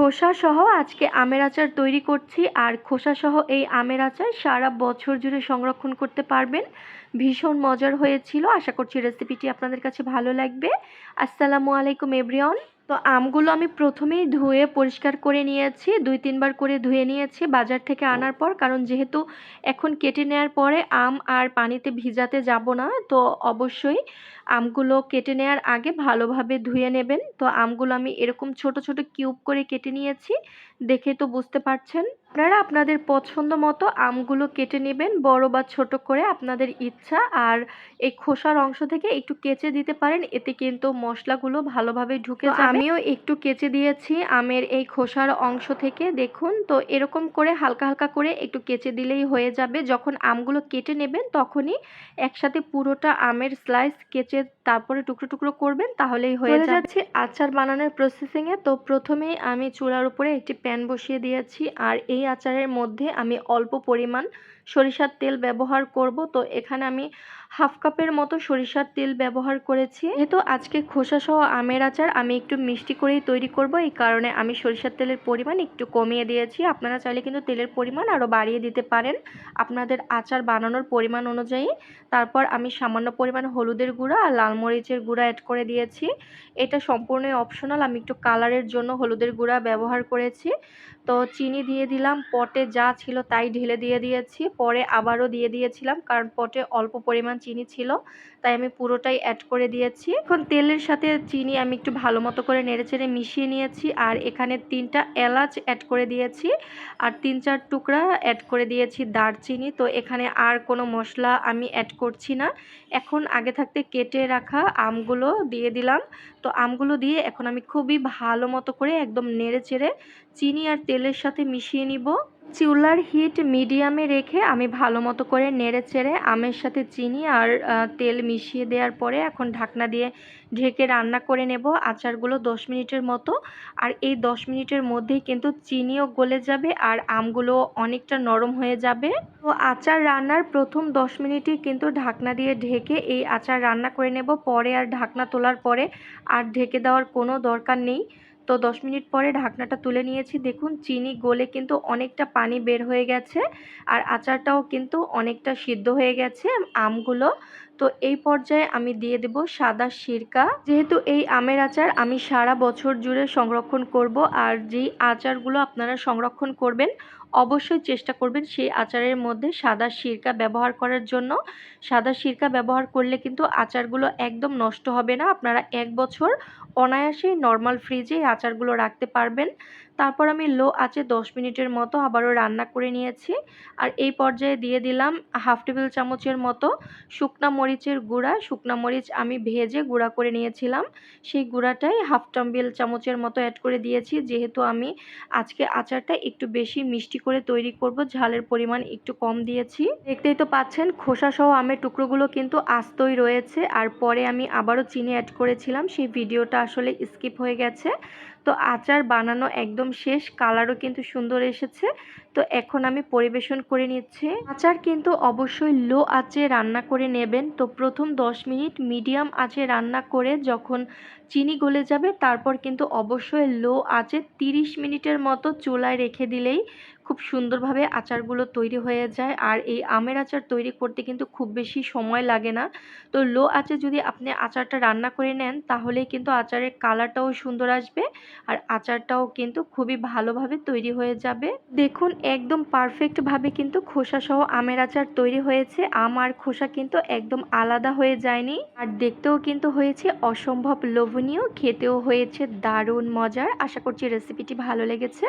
খোসা সহ আজকে আমের আচার তৈরি করছি, আর খোসা সহ এই আমের আচার সারা বছর জুড়ে সংরক্ষণ করতে পারবেন। ভীষণ মজার হয়েছিল। আশা করছি রেসিপিটি আপনাদের কাছে ভালো লাগবে। আসসালামু আলাইকুম এভরিওয়ান তো আমগুলো আমি প্রথমেই ধুয়ে পরিষ্কার করে নিয়েছি। দুই, তিনবার করে ধুয়ে নিয়েছি বাজার থেকে আনার পর। কারণ যেহেতু এখন কেটে নেওয়ার পরে আম আর পানিতে ভিজাতে যাব না, তো অবশ্যই আমগুলো কেটে নেওয়ার আগে ভালোভাবে ধুয়ে নেবেন। তো আমগুলো আমি এরকম ছোট ছোট কিউব করে কেটে নিয়েছি। দেখে তো বুঝতে পারছেন। আপনারা আপনাদের পছন্দ মতো আমগুলো কেটে নেবেন বড় বা ছোট করে আপনাদের ইচ্ছা। আর এই খোসার অংশ থেকে একটু কেচে দিতে পারেন এতে কিন্তু মশলাগুলো ভালোভাবে ঢুকে আমিও একটু কেচে দিয়েছি আমের এই খোসার অংশ থেকে দেখুন। তো এরকম করে হালকা হালকা করে একটু কেচে দিলেই হয়ে যাবে। যখন আমগুলো কেটে নেবেন তখনই একসাথে পুরোটা আমের স্লাইস কেচে তারপরে টুকরো টুকরো করবেন তাহলেই হয়ে যাচ্ছে আচার বানানোর প্রসেসিংয়ে তো প্রথমেই আমি চুলার উপরে একটি প্যান বসিয়ে দিয়েছি। আর এই আচারের মধ্যে আমি অল্প পরিমাণ সরিষার তেল ব্যবহার করব। তো এখানে আমি হাফ কাপের মতো সরিষার তেল ব্যবহার করেছি। যেহেতু আজকে খোসা সহ আমের আচার, আমি একটু মিষ্টি করেই তৈরি করব। এই কারণে আমি সরিষার তেলের পরিমাণ একটু কমিয়ে দিয়েছি। আপনারা চাইলে কিন্তু তেলের পরিমাণ আরও বাড়িয়ে দিতে পারেন। আপনাদের আচার বানানোর পরিমাণ অনুযায়ী। তারপর আমি সামান্য পরিমাণ হলুদের গুঁড়া আর লাল মরিচের গুঁড়া অ্যাড করে দিয়েছি। এটা সম্পূর্ণই অপশনাল আমি একটু কালারের জন্য হলুদের গুঁড়া ব্যবহার করেছি। তো চিনি দিয়ে দিলাম, পটে যা ছিল তাই ঢেলে দিয়ে দিয়েছি। পরে আবারও দিয়ে দিয়েছিলাম, কারণ পটে অল্প পরিমাণ চিনি ছিল, তাই আমি পুরোটাই অ্যাড করে দিয়েছি। এখন তেলের সাথে চিনি আমি একটু ভালো মতো করে নেড়েচেড়ে মিশিয়ে নিয়েছি, আর এখানে তিনটা এলাচ অ্যাড করে দিয়েছি, আর তিন চার টুকরা অ্যাড করে দিয়েছি দারচিনি। তো এখানে আর কোনো মশলা আমি অ্যাড করছি না। এখন আগে থাকতে কেটে রাখা আমগুলো দিয়ে দিলাম। তো আমগুলো দিয়ে এখন আমি খুবই ভালো মতো করে একদম নেড়ে চেড়ে চিনি আর তেলের সাথে মিশিয়ে নিব। চুলার হিট মিডিয়ামে রেখে আমি ভালো মতো করে নেড়ে চেড়ে আমের সাথে চিনি আর তেল মিশিয়ে দেওয়ার পরে এখন ঢাকনা দিয়ে ঢেকে রান্না করে নেব আচারগুলো দশ মিনিটের মতো। আর এই দশ মিনিটের মধ্যেই কিন্তু চিনিও গলে যাবে আর আমগুলো অনেকটা নরম হয়ে যাবে। তো আচার রান্নার প্রথম দশ মিনিটই কিন্তু ঢাকনা দিয়ে ঢেকে এই আচার রান্না করে নেব। পরে আর ঢাকনা তোলার পরে আর ঢেকে দেওয়ার কোনো দরকার নেই। তো দশ মিনিট পরে ঢাকনাটা তুলে নিয়েছি। দেখুন, চিনি গলে কিন্তু অনেকটা পানি বের হয়ে গেছে আর আচারটাও কিন্তু অনেকটা সিদ্ধ হয়ে গেছে আমগুলো। তো এই পর্যায়ে আমি দিয়ে দেব সাদা সিরকা। যেহেতু এই আমের আচার আমি সারা বছর জুড়ে সংরক্ষণ করব আর যেই আচারগুলো আপনারা সংরক্ষণ করবেন অবশ্যই চেষ্টা করবেন সেই আচারের মধ্যে সাদা সিরকা ব্যবহার করার জন্য। সাদা সিরকা ব্যবহার করলে কিন্তু আচারগুলো একদম নষ্ট হবে না। আপনারা এক বছর অনায়াসেই নর্মাল ফ্রিজে আচারগুলো রাখতে পারবেন। তারপর আমি লো আঁচে দশ মিনিটের মতো আবারও রান্না করে নিয়েছি। আর এই পর্যায়ে দিয়ে দিলাম হাফ টেবিল চামচের মতো শুকনা মরিচের গুঁড়া। শুকনা মরিচ আমি ভেজে গুঁড়া করে নিয়েছিলাম। সেই গুঁড়াটাই হাফ টেবিল চামচের মতো অ্যাড করে দিয়েছি। যেহেতু আমি আজকে আচারটা একটু বেশি মিষ্টি করে তৈরি করব, ঝালের পরিমাণ একটু কম দিয়েছি। দেখতেই তো পাচ্ছেন খোসা সহ আমের টুকরোগুলো কিন্তু আস্তই রয়েছে। আর পরে আমি আবারও চিনি অ্যাড করেছিলাম। সেই ভিডিওটা আসলে স্কিপ হয়ে গেছে। তো আচার বানানো একদম শেষ, কালারও কিন্তু সুন্দর এসেছে। তো এখন আমি পরিবেশন করে নিচ্ছি। আচার কিন্তু অবশ্যই লো আঁচে রান্না করে নেবেন। তো প্রথম 10 মিনিট মিডিয়াম আঁচে রান্না করে যখন চিনি গলে যাবে, তারপর কিন্তু অবশ্যই লো আঁচে 30 মিনিটের মতো চুলায় রেখে দিলেই খুব সুন্দরভাবে আচারগুলো তৈরি হয়ে যায়। আর এই আমের আচার তৈরি করতে কিন্তু খুব বেশি সময় লাগে না। তো লো আঁচে যদি আপনি আচারটা রান্না করে নেন, তাহলেই কিন্তু আচারের কালারটাও সুন্দর আসবে আর আচারটাও কিন্তু খুবই ভালোভাবে তৈরি হয়ে যাবে। দেখুন, একদম পারফেক্টভাবে কিন্তু খোসা সহ আমের আচার তৈরি হয়েছে। আম আর খোসা কিন্তু একদম আলাদা হয়ে যায়নি। আর দেখতেও কিন্তু হয়েছে অসম্ভব লোভনীয়, খেতেও হয়েছে দারুণ মজার। আশা করছি রেসিপিটি ভালো লেগেছে।